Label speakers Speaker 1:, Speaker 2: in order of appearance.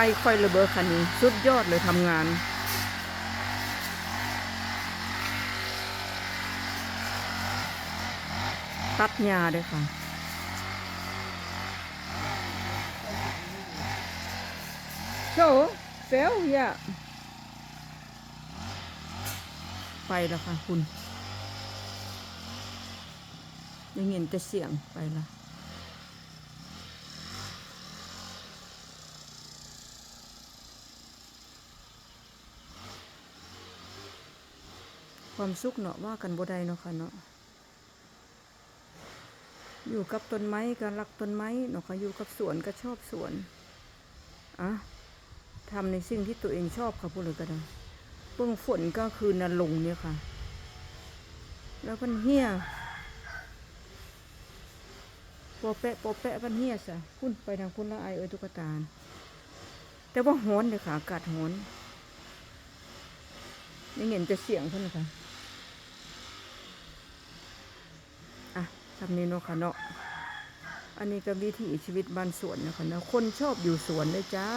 Speaker 1: ไอคอยระเบิดคันนี้ สุดยอดเลยทำงาน ตัดหญ้าด้วยค่ะ โชว์เซลย่าไปแล้วค่ะคุณได้ยินแต่เสียงไปละ ความสุขเนาะว่ากันบ่ได้เนาะค่ะเนาะอยู่กับต้นไม้ก็รักต้นไม้เนาะค่ะอยู่กับสวนก็ชอบสวนอะทำในสิ่งที่ตัวเองชอบค่ะพูดเลยก็ได้เบื้องฝนก็คือนลงเนี่ยค่ะ แล้วพันเฮียปอแปะปอแปะพันเฮียสะพุ่นไปทางพุ่นละไอเอ้ยตุ๊กตาแต่ว่าฮ้อนเลยค่ะอากาศฮ้อนยังเห็นจะเสียงเพิ่นเลยค่ะ ทำนี้เนาะค่ะเนาะอันนี้ก็วิถีชีวิตบ้านสวนนะคะเนาะคนชอบอยู่สวนเลยจ้า